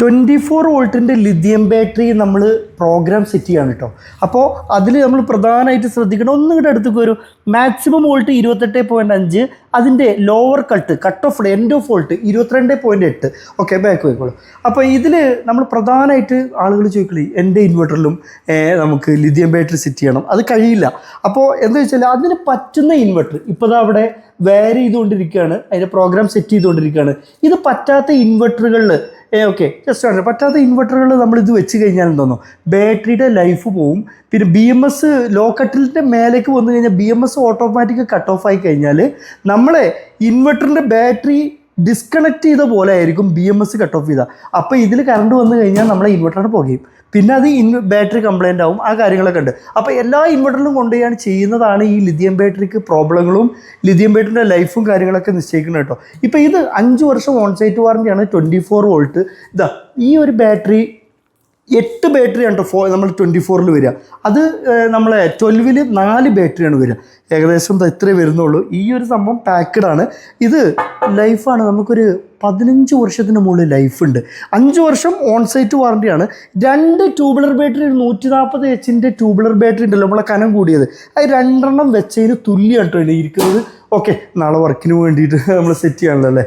Twenty four വോൾട്ടിന്റെ lithium battery നമ്മൾ program set ചെയ്യാണ് കേട്ടോ അപ്പോൾ അതിൽ നമ്മൾ പ്രധാനമായിട്ട് ശ്രദ്ധിക്കണം. ഒന്നും കൂടെ അടുത്തേക്ക് വരും. മാക്സിമം വോൾട്ട് ഇരുപത്തെട്ട് പോയിന്റ് അഞ്ച് അതിന്റെ lower cut cut off end off volt ഇരുപത്തിരണ്ട് പോയിന്റ് എട്ട്. ഓക്കെ ബാക്ക് പോയിക്കോളൂ. അപ്പോൾ ഇതിൽ നമ്മൾ പ്രധാനമായിട്ട് ആളുകൾ ചോദിക്കില്ലേ എന്റെ ഇൻവെർട്ടറിലും നമുക്ക് ലിഥിയം ബാറ്ററി സെറ്റ് ചെയ്യണം. അത് കഴിയില്ല. അപ്പോൾ എന്താ വെച്ചാൽ അതിന് പറ്റുന്ന ഇൻവെർട്ടർ ഇപ്പോൾ അവിടെ വേർ ചെയ്തുകൊണ്ടിരിക്കുകയാണ് അതിന്റെ പ്രോഗ്രാം സെറ്റ് ചെയ്തുകൊണ്ടിരിക്കുകയാണ് ഇത് പറ്റാത്ത ഇൻവെർട്ടറുകളിൽ ഓക്കെ ജസ്റ്റ് ആണ് പറ്റാത്ത ഇൻവെർട്ടറുകൾ നമ്മൾ ഇത് വെച്ച് കഴിഞ്ഞാൽ എന്തോന്നോ? ബാറ്ററിയുടെ ലൈഫ് പോവും. പിന്നെ ബി എം എസ് ലോ കട്ടിലിന്റെ മേലേക്ക് വന്നു കഴിഞ്ഞാൽ B M S automatic cut off ആയി കഴിഞ്ഞാൽ നമ്മളെ ഇൻവെർട്ടറിന്റെ ബാറ്ററി ഡിസ്കണക്ട് ചെയ്ത പോലെ ആയിരിക്കും B M S cut off ചെയ്ത. അപ്പോൾ ഇതിൽ കറണ്ട് വന്നു കഴിഞ്ഞാൽ നമ്മളെ ഇൻവെർട്ടറിന് പോകുകയും പിന്നെ അത് ഇൻ ബാറ്ററി കംപ്ലൈന്റ് ആവും ആ കാര്യങ്ങളൊക്കെ ഉണ്ട്. അപ്പോൾ എല്ലാ ഇൻവെർട്ടറിലും കൊണ്ടുപോയാണ് ചെയ്യുന്നതാണ് ഈ ലിഥിയം ബാറ്ററിക്ക് പ്രോബ്ലങ്ങളും ലിഥിയം ബാറ്ററിന്റെ ലൈഫും കാര്യങ്ങളൊക്കെ നിശ്ചയിക്കുന്നത് കേട്ടോ. ഇപ്പോൾ ഇത് അഞ്ച് വർഷം ഓൺ സൈറ്റ് വാറണ്ടിയാണ് ട്വന്റി ഫോർ വോൾട്ട് ഇതാ ഈ ഒരു ബാറ്ററി എട്ട് ബാറ്ററിയാണ് കേട്ടോ ഫോ നമ്മൾ ട്വന്റി ഫോറിൽ വരിക. അത് നമ്മളെ ട്വൽവിൽ നാല് ബാറ്ററിയാണ് വരിക. ഏകദേശം ഇത്രേ വരുന്നുള്ളൂ. ഈ ഒരു സംഭവം പാക്കഡ് ആണ്. ഇത് ലൈഫാണ് നമുക്കൊരു പതിനഞ്ച് വർഷത്തിന് മുകളിൽ ലൈഫ് ഉണ്ട്. അഞ്ച് വർഷം ഓൺ സൈറ്റ് വാറണ്ടിയാണ് രണ്ട് ട്യൂബ്ലർ ബാറ്ററി നൂറ്റി നാൽപ്പത് എച്ചിന്റെ ട്യൂബുലർ ബാറ്ററി ഉണ്ടല്ലോ നമ്മളെ കനം കൂടിയത്. അത് രണ്ടെണ്ണം വെച്ചതിന് തുല്യമാണ് കേട്ടോ ഇരിക്കുന്നത്. ഓക്കെ നാളെ വർക്കിന് വേണ്ടിയിട്ട് നമ്മൾ സെറ്റ് ചെയ്യാണല്ലോ അല്ലേ